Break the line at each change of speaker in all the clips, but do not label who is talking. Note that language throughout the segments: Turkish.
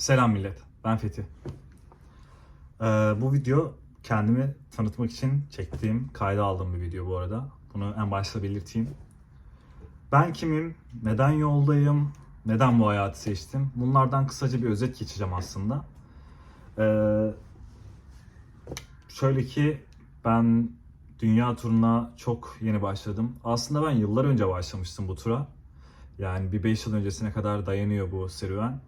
Selam millet, ben Fethi. Ee, bu video kendimi tanıtmak için çektiğim, kayda aldığım bir video bu arada. Bunu en başta belirteyim. Ben kimim, neden yoldayım, neden bu hayatı seçtim? Bunlardan kısaca bir özet geçeceğim aslında. Ee, şöyle ki ben dünya turuna çok yeni başladım. Aslında ben yıllar önce başlamıştım bu tura. Yani bir 5 yıl öncesine kadar dayanıyor bu serüven.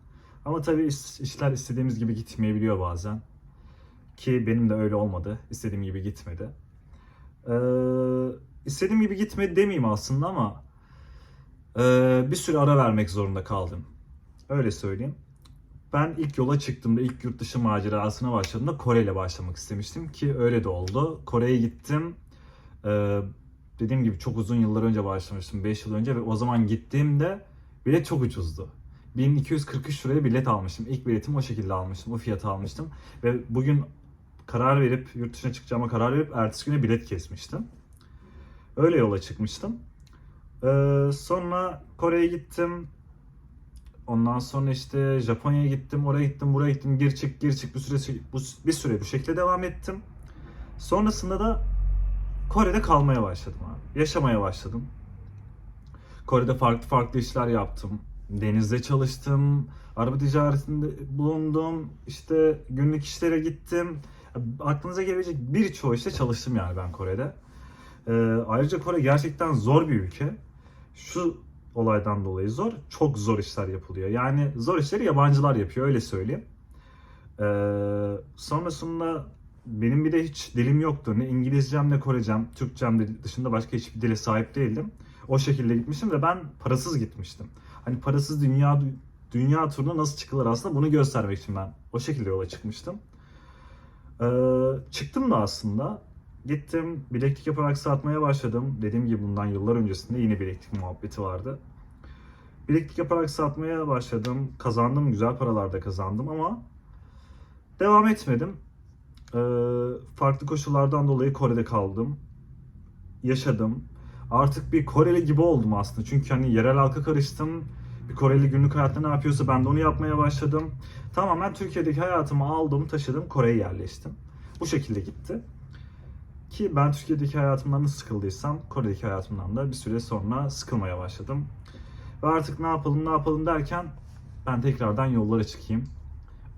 Ama tabii iş- işler istediğimiz gibi gitmeyebiliyor bazen. Ki benim de öyle olmadı. İstediğim gibi gitmedi. Ee, istediğim gibi gitmedi demeyeyim aslında ama ee, bir süre ara vermek zorunda kaldım. Öyle söyleyeyim. Ben ilk yola çıktığımda, ilk yurt dışı macerasına başladığımda Kore ile başlamak istemiştim ki öyle de oldu. Kore'ye gittim. Ee, dediğim gibi çok uzun yıllar önce başlamıştım, 5 yıl önce ve o zaman gittiğimde bilet çok ucuzdu. 1243 liraya bilet almıştım. İlk biletimi o şekilde almıştım, o fiyata almıştım. Ve bugün karar verip, yurt dışına çıkacağıma karar verip ertesi güne bilet kesmiştim. Öyle yola çıkmıştım. Ee, sonra Kore'ye gittim. Ondan sonra işte Japonya'ya gittim, oraya gittim, buraya gittim. Gir çık, gir çık bir süre bu, bir süre bu şekilde devam ettim. Sonrasında da Kore'de kalmaya başladım abi. Yaşamaya başladım. Kore'de farklı farklı işler yaptım. Denizde çalıştım. Araba ticaretinde bulundum. İşte günlük işlere gittim. Aklınıza gelebilecek birçoğu işte çalıştım yani ben Kore'de. Ee, ayrıca Kore gerçekten zor bir ülke. Şu olaydan dolayı zor. Çok zor işler yapılıyor. Yani zor işleri yabancılar yapıyor öyle söyleyeyim. Ee, sonrasında benim bir de hiç dilim yoktu. Ne İngilizcem ne Korecem, Türkçem dışında başka hiçbir dile sahip değildim. O şekilde gitmiştim ve ben parasız gitmiştim. Hani parasız dünya dünya turuna nasıl çıkılır aslında bunu göstermek için ben o şekilde yola çıkmıştım. Ee, çıktım da aslında. Gittim bileklik yaparak satmaya başladım. Dediğim gibi bundan yıllar öncesinde yine bileklik muhabbeti vardı. Bileklik yaparak satmaya başladım. Kazandım, güzel paralar da kazandım ama devam etmedim. Ee, farklı koşullardan dolayı Kore'de kaldım. Yaşadım. Artık bir Koreli gibi oldum aslında. Çünkü hani yerel halka karıştım. Bir Koreli günlük hayatta ne yapıyorsa ben de onu yapmaya başladım. Tamamen Türkiye'deki hayatımı aldım, taşıdım, Kore'ye yerleştim. Bu şekilde gitti. Ki ben Türkiye'deki hayatımdan nasıl sıkıldıysam Kore'deki hayatımdan da bir süre sonra sıkılmaya başladım. Ve artık ne yapalım ne yapalım derken ben tekrardan yollara çıkayım.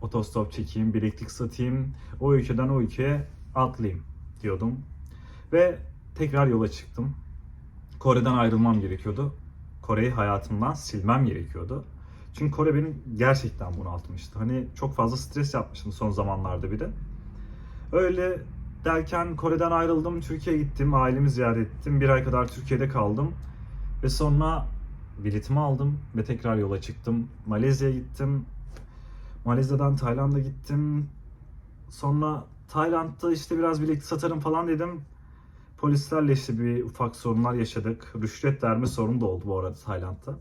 Otostop çekeyim, bileklik satayım, o ülkeden o ülkeye atlayayım diyordum. Ve tekrar yola çıktım. Kore'den ayrılmam gerekiyordu. Kore'yi hayatımdan silmem gerekiyordu. Çünkü Kore beni gerçekten bunaltmıştı. Hani çok fazla stres yapmıştım son zamanlarda bir de. Öyle derken Kore'den ayrıldım, Türkiye'ye gittim, ailemi ziyaret ettim. Bir ay kadar Türkiye'de kaldım. Ve sonra biletimi aldım ve tekrar yola çıktım. Malezya'ya gittim. Malezya'dan Tayland'a gittim. Sonra Tayland'da işte biraz bileklik satarım falan dedim. Polislerle işte bir ufak sorunlar yaşadık. Rüşvet verme sorunu da oldu bu arada Tayland'da.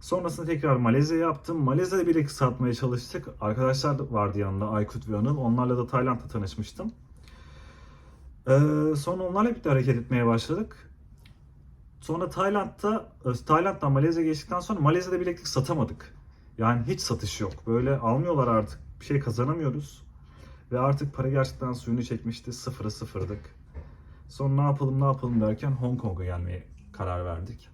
Sonrasında tekrar Malezya yaptım. Malezya'da bileklik satmaya çalıştık. Arkadaşlar da vardı yanında Aykut ve Anıl. Onlarla da Tayland'da tanışmıştım. Ee, sonra onlarla birlikte hareket etmeye başladık. Sonra Tayland'da, e, Tayland'dan Malezya'ya geçtikten sonra Malezya'da bileklik satamadık. Yani hiç satış yok. Böyle almıyorlar artık. Bir şey kazanamıyoruz. Ve artık para gerçekten suyunu çekmişti. Sıfıra sıfırdık. Sonra ne yapalım ne yapalım derken Hong Kong'a gelmeye karar verdik.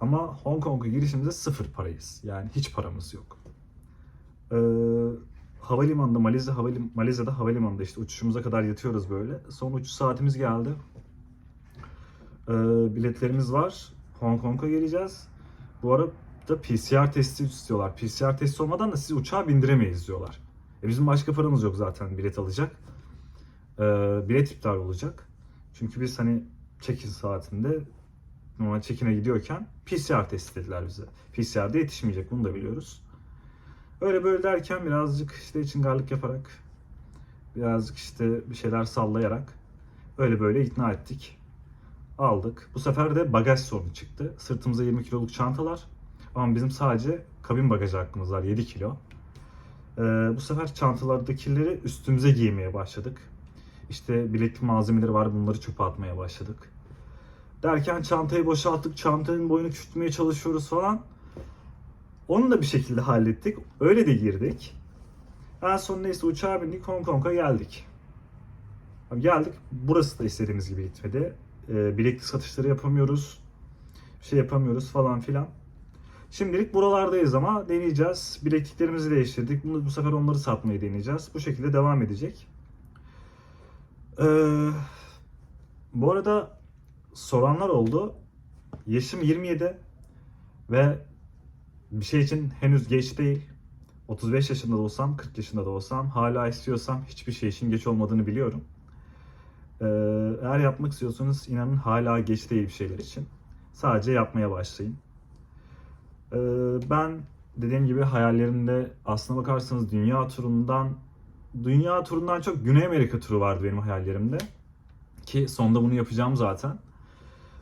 Ama Hong Kong'a girişimizde sıfır parayız. Yani hiç paramız yok. Ee, havalimanında Malezya havalim Malezya'da havalimanında işte uçuşumuza kadar yatıyoruz böyle. Son uçuş saatimiz geldi. Ee, biletlerimiz var. Hong Kong'a geleceğiz. Bu arada PCR testi istiyorlar. PCR testi olmadan da sizi uçağa bindiremeyiz diyorlar. E bizim başka paramız yok zaten bilet alacak. Ee, bilet iptal olacak. Çünkü biz hani check-in saatinde normal check-in'e gidiyorken PCR test dediler bize. PCR'de yetişmeyecek bunu da biliyoruz. Öyle böyle derken birazcık işte içingarlık yaparak birazcık işte bir şeyler sallayarak öyle böyle ikna ettik. Aldık. Bu sefer de bagaj sorunu çıktı. Sırtımıza 20 kiloluk çantalar. Ama bizim sadece kabin bagajı hakkımız var 7 kilo. Ee, bu sefer çantalardakileri üstümüze giymeye başladık. İşte bileklik malzemeleri var bunları çöpe atmaya başladık. Derken çantayı boşalttık, çantanın boyunu küçültmeye çalışıyoruz falan. Onu da bir şekilde hallettik. Öyle de girdik. En son neyse uçağa bindik Hong Kong'a geldik. Geldik. Burası da istediğimiz gibi gitmedi. Ee, bileklik satışları yapamıyoruz. Bir şey yapamıyoruz falan filan. Şimdilik buralardayız ama deneyeceğiz. Bilekliklerimizi değiştirdik. Bunu, bu sefer onları satmayı deneyeceğiz. Bu şekilde devam edecek. Ee, bu arada soranlar oldu. Yaşım 27 ve bir şey için henüz geç değil. 35 yaşında da olsam, 40 yaşında da olsam, hala istiyorsam hiçbir şey için geç olmadığını biliyorum. Ee, eğer yapmak istiyorsanız inanın hala geç değil bir şeyler için. Sadece yapmaya başlayın. Ee, ben dediğim gibi hayallerimde aslına bakarsanız dünya turundan dünya turundan çok Güney Amerika turu vardı benim hayallerimde. Ki sonunda bunu yapacağım zaten.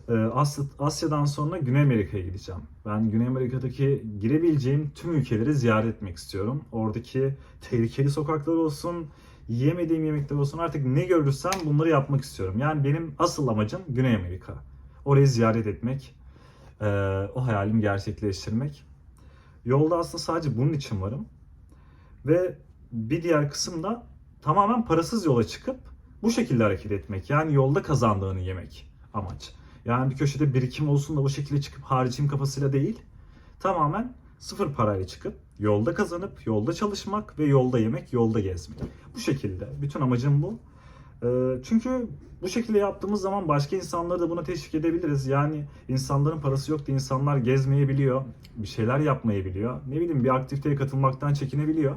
Ee, Asya, Asya'dan sonra Güney Amerika'ya gideceğim. Ben Güney Amerika'daki girebileceğim tüm ülkeleri ziyaret etmek istiyorum. Oradaki tehlikeli sokaklar olsun, yiyemediğim yemekler olsun artık ne görürsem bunları yapmak istiyorum. Yani benim asıl amacım Güney Amerika. Orayı ziyaret etmek, ee, o hayalimi gerçekleştirmek. Yolda aslında sadece bunun için varım. Ve bir diğer kısım da tamamen parasız yola çıkıp bu şekilde hareket etmek. Yani yolda kazandığını yemek amaç. Yani bir köşede birikim olsun da bu şekilde çıkıp haricim kafasıyla değil. Tamamen sıfır parayla çıkıp yolda kazanıp yolda çalışmak ve yolda yemek, yolda gezmek. Bu şekilde. Bütün amacım bu. Ee, Çünkü bu şekilde yaptığımız zaman başka insanları da buna teşvik edebiliriz. Yani insanların parası yok da insanlar gezmeyebiliyor, bir şeyler yapmayabiliyor. Ne bileyim bir aktiviteye katılmaktan çekinebiliyor.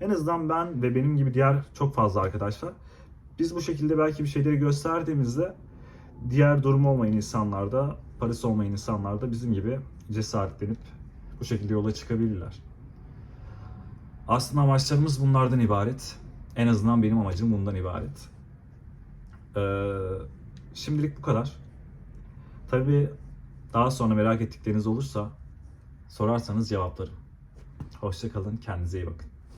En azından ben ve benim gibi diğer çok fazla arkadaşlar biz bu şekilde belki bir şeyleri gösterdiğimizde diğer durumu olmayan insanlar da, parası olmayan insanlar da bizim gibi cesaretlenip bu şekilde yola çıkabilirler. Aslında amaçlarımız bunlardan ibaret. En azından benim amacım bundan ibaret. Ee, şimdilik bu kadar. Tabii daha sonra merak ettikleriniz olursa sorarsanız cevaplarım. Hoşçakalın, kendinize iyi bakın.